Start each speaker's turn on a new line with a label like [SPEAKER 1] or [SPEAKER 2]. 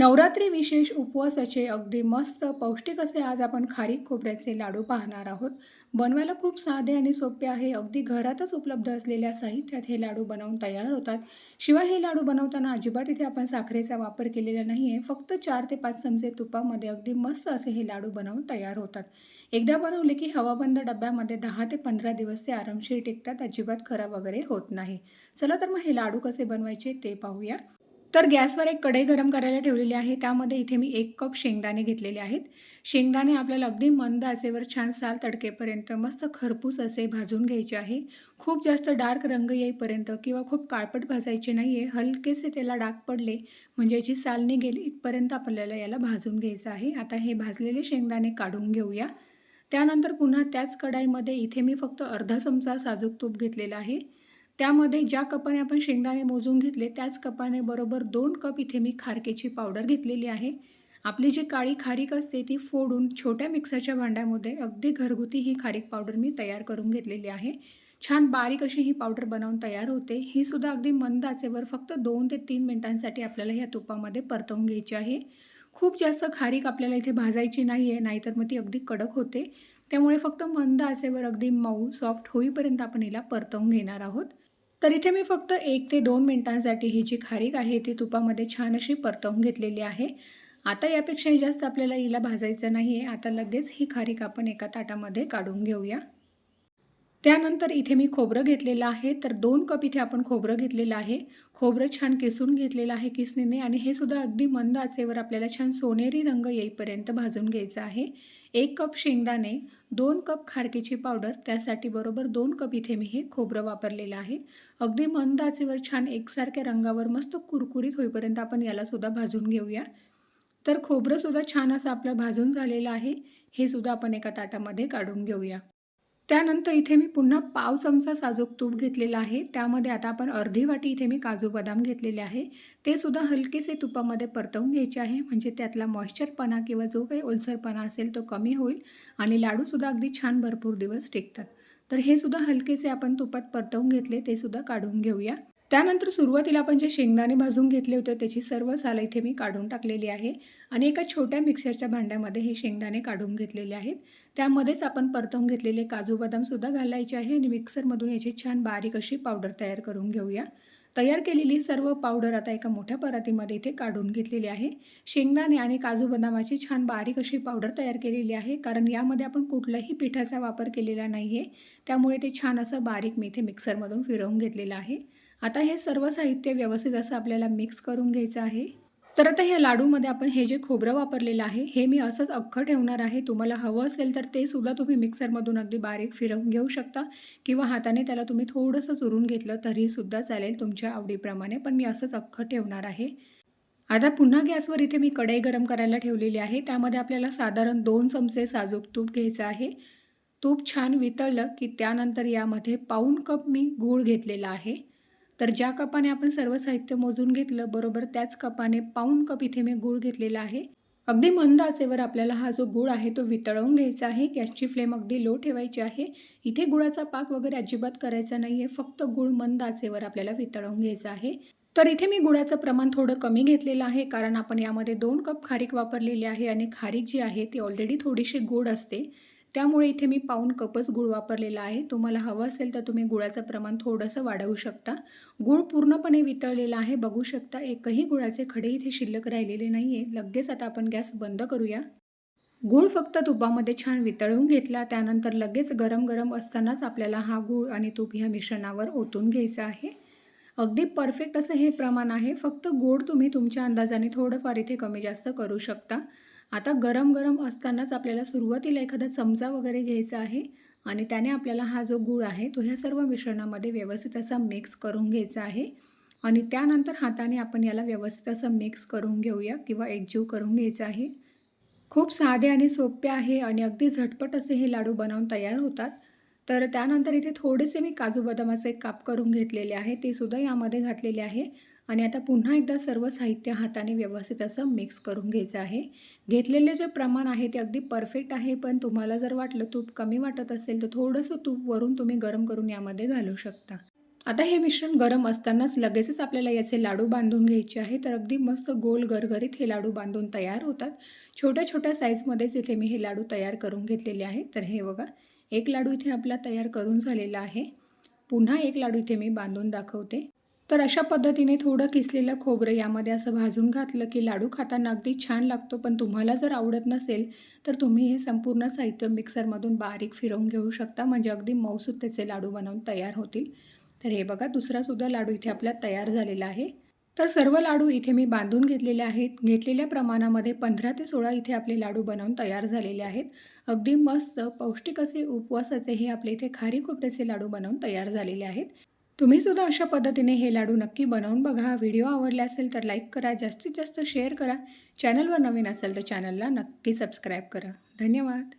[SPEAKER 1] नवरात्री विशेष उपवासाचे अगदी मस्त पौष्टिक असे आज आपण खारीक खोबऱ्याचे लाडू पाहणार आहोत. बनवायला खूप साधे आणि सोपे आहे. अगदी घरातच उपलब्ध असलेल्या साहित्यात हे लाडू बनवून तयार होतात. शिवाय हे लाडू बनवताना अजिबात इथे आपण साखरेचा वापर केलेला नाही आहे फक्त चार ते पाच चमचे तुपामध्ये अगदी मस्त असे हे लाडू बनवून तयार होतात. एकदा बनवले की हवाबंद डब्यामध्ये दहा ते पंधरा दिवस ते आरामशीर टिकतात. अजिबात खराब वगैरे होत नाही. चला तर मग हे लाडू कसे बनवायचे ते पाहूया. तर गॅसवर एक कढई गरम करायला ठेवलेली आहे. त्यामध्ये इथे मी एक कप शेंगदाणे घेतलेले आहेत. शेंगदाणे आपल्याला अगदी मंद आचेवर छान साल तडकेपर्यंत मस्त खरपूस असे भाजून घ्यायचे आहे. खूप जास्त डार्क रंग येईपर्यंत किंवा खूप काळपट भाजायचे नाही आहे हलकेसे त्याला डाग पडले म्हणजे याची साल निघेल इथपर्यंत आपल्याला याला भाजून घ्यायचं आहे. आता हे भाजलेले शेंगदाणे काढून घेऊया. त्यानंतर पुन्हा त्याच कढाईमध्ये इथे मी फक्त अर्धा चमचा साजूक तूप घेतलेला आहे. त्यामध्ये ज्या कपाने आपण शेंगदाणे मोजून घेतले त्याच कपाने बरोबर दोन कप इथे मी खारकेची पावडर घेतलेली आहे. आपली जी काळी खारीक असते ती फोडून छोट्या मिक्सरच्या भांड्यामध्ये अगदी घरगुती ही खारीक पावडर मी तयार करून घेतलेली आहे. छान बारीक अशी ही पावडर बनवून तयार होते. ही सुद्धा अगदी मंद आचेवर फक्त दोन ते तीन मिनिटांसाठी आपल्याला ह्या तुपामध्ये परतवून घ्यायची आहे. खूप जास्त खारीक आपल्याला इथे भाजायची नाही आहे नाहीतर मग ती अगदी कडक होते. त्यामुळे फक्त मंद आचेवर अगदी मऊ सॉफ्ट होईपर्यंत आपण हिला परतवून घेणार आहोत. तर इथे मी फक्त एक ते दोन मिनटांसाठी ही जी खारीक आहे ती तुपामध्ये छान अशी परतवून घेतलेली आहे. आता यापेक्षाही जास्त आपल्याला हिला भाजायचं नाही आहे आता लगेच ही खारीक आपण एका ताटामध्ये काढून घेऊया. त्यानंतर इथे मी खोबरं घेतलेलं आहे. तर दोन कप इथे आपण खोबरं घेतलेलं आहे. खोबरं छान किसून घेतलेलं आहे किसणीने आणि हे सुद्धा अगदी मंद आचेवर आपल्याला छान सोनेरी रंग येईपर्यंत भाजून घ्यायचं आहे. एक कप शेंगदाणे दोन कप खारकीची पावडर त्यासाठी बरोबर दोन कप इथे मी हे खोबरं वापरलेलं आहे. अगदी मंद आचेवर छान एकसारख्या रंगावर मस्त कुरकुरीत होईपर्यंत आपण यालासुद्धा भाजून घेऊया. तर खोबरंसुद्धा छान असं आपलं भाजून झालेलं आहे. हे सुद्धा आपण एका ताटामध्ये काढून घेऊया. त्यानंतर इथे मी पुन्हा पाव चमचा साजूक तूप घेतलेला आहे. त्यामध्ये आता आपण अर्धी वाटी इथे मी काजू बदाम घेतलेले आहे. ते सुद्धा हलकेसे तुपामध्ये परतवून घ्यायचे आहे. म्हणजे त्यातला मॉइश्चरपणा किंवा जो काही ओलसरपणा असेल तो कमी होईल आणि लाडूसुद्धा अगदी छान भरपूर दिवस टिकतात. तर हे सुद्धा हलकेसे आपण तुपात परतवून घेतले. ते सुद्धा काढून घेऊया. त्यानंतर सुरुवातीला आपण जे शेंगदाणे भाजून घेतले होते त्याची सर्व साल इथे मी काढून टाकलेली आहे आणि एका छोट्या मिक्सरच्या भांड्यामध्ये हे शेंगदाणे काढून घेतलेले आहेत. त्यामध्येच आपण परतवून घेतलेले काजू बदामसुद्धा घालायचे आहे आणि मिक्सरमधून याची छान बारीक अशी पावडर तयार करून घेऊया. तयार केलेली सर्व पावडर आता एका मोठ्या परातीमध्ये इथे काढून घेतलेली आहे. शेंगदाणे आणि काजू बदामाची छान बारीक अशी पावडर तयार केलेली आहे कारण यामध्ये आपण कुठल्याही पिठाचा वापर केलेला नाही आहे त्यामुळे ते छान असं बारीक मी इथे मिक्सरमधून फिरवून घेतलेलं आहे. आता हे सर्व साहित्य व्यवस्थित असं आपल्याला मिक्स करून घ्यायचं आहे. तर आता ह्या लाडूमध्ये आपण हे जे खोबरं वापरलेलं आहे हे मी असंच अख्खं ठेवणार आहे. तुम्हाला हवं असेल तर ते सुद्धा तुम्ही मिक्सरमधून अगदी बारीक फिरवून घेऊ शकता किंवा हाताने त्याला तुम्ही थोडंसं चुरून घेतलं तरीसुद्धा चालेल. तुमच्या आवडीप्रमाणे पण मी असंच अख्खं ठेवणार आहे. आता पुन्हा गॅसवर इथे मी कढई गरम करायला ठेवलेली आहे. त्यामध्ये आपल्याला साधारण दोन चमचे साजूक तूप घ्यायचं आहे. तूप छान वितळलं की त्यानंतर यामध्ये पाऊण कप मी गूळ घेतलेला आहे. तर ज्या कपाने आपण सर्व साहित्य मोजून घेतलं बरोबर त्याच कपाने पाऊन कप इथे मी गूळ घेतलेला आहे. अगदी मंद आचेवर आपल्याला हा जो गूळ आहे तो वितळवून घ्यायचा आहे. गॅसची फ्लेम अगदी लो ठेवायची आहे. इथे गुळाचा पाक वगैरे अजिबात करायचा नाही आहे फक्त गूळ मंद आचेवर आपल्याला वितळवून घ्यायचा आहे. तर इथे मी गुळाचं प्रमाण थोडं कमी घेतलेलं आहे कारण आपण यामध्ये दोन कप खारीक वापरलेली आहे आणि खारीक जी आहे ती ऑलरेडी थोडीशी गोड असते. त्यामुळे इथे मी पाऊन कपच गूळ वापरलेला आहे. तुम्हाला हवं असेल तर तुम्ही गुळाचं प्रमाण थोडंसं वाढवू शकता. गूळ पूर्णपणे वितळलेला आहे. बघू शकता एकही गुळाचे खडे इथे शिल्लक राहिलेले नाही आहे लगेच आता आपण गॅस बंद करूया. गूळ फक्त तुपामध्ये छान वितळवून घेतला. त्यानंतर लगेच गरम गरम असतानाच आपल्याला हा गूळ आणि तूप ह्या मिश्रणावर ओतून घ्यायचा आहे. अगदी परफेक्ट असं हे प्रमाण आहे. फक्त गोड तुम्ही तुमच्या अंदाजाने थोडंफार इथे कमी जास्त करू शकता. आता गरम गरम असतानाच आपल्याला सुरुवातीला एखादा चमचा वगैरे घ्यायचा आहे आणि त्याने आपल्याला हा जो गूळ आहे तो ह्या सर्व मिश्रणामध्ये व्यवस्थित असा मिक्स करून घ्यायचा आहे. आणि त्यानंतर हाताने आपण याला व्यवस्थित असं मिक्स करून घेऊया किंवा एकजीव करून घ्यायचा आहे. खूप साधे आणि सोपे आहे आणि अगदी झटपट असे हे लाडू बनवून तयार होतात. तर त्यानंतर इथे थोडेसे मी काजू बदामाचे काप करून घेतलेले आहे. ते सुद्धा यामध्ये घातलेले आहे. आणि आता पुन्हा एकदा सर्व साहित्य हाताने व्यवस्थित असं मिक्स करून घ्यायचं आहे. घेतलेले जे प्रमाण आहे ते अगदी परफेक्ट आहे पण तुम्हाला जर वाटलं तूप कमी वाटत असेल तर थोडंसं तूप वरून तुम्ही गरम करून यामध्ये घालू शकता. आता हे मिश्रण गरम असतानाच लगेचच आपल्याला याचे लाडू बांधून घ्यायचे आहे. तर अगदी मस्त गोल गरगरीत हे लाडू बांधून तयार होतात. छोट्या छोट्या साईजमध्येच इथे मी हे लाडू तयार करून घेतलेले आहे. तर हे बघा एक लाडू इथे आपला तयार करून झालेला आहे. पुन्हा एक लाडू इथे मी बांधून दाखवते. तर अशा पद्धतीने थोडं किसलेलं खोबरं यामध्ये असं भाजून घातलं की लाडू खाताना अगदी छान लागतो. पण तुम्हाला जर आवडत नसेल तर तुम्ही हे संपूर्ण साहित्य मिक्सरमधून बारीक फिरवून घेऊ शकता. म्हणजे अगदी मऊसूत त्याचे लाडू बनवून तयार होतील. तर हे बघा दुसरासुद्धा लाडू इथे आपला तयार झालेला आहे. तर सर्व लाडू इथे मी बांधून घेतलेले आहेत. घेतलेल्या प्रमाणामध्ये पंधरा ते सोळा इथे आपले लाडू बनवून तयार झालेले आहेत. अगदी मस्त पौष्टिक असे उपवासाचे हे आपले इथे खारी खोबऱ्याचे लाडू बनवून तयार झालेले आहेत. तुम्ही सुद्धा अशा पद्धतीने हे लाडू नक्की बनवून बघा. व्हिडिओ आवडला असेल तर लाईक करा जास्तीत जास्त शेअर करा. चॅनलवर नवीन असेल तर चॅनलला नक्की सबस्क्राईब करा. धन्यवाद.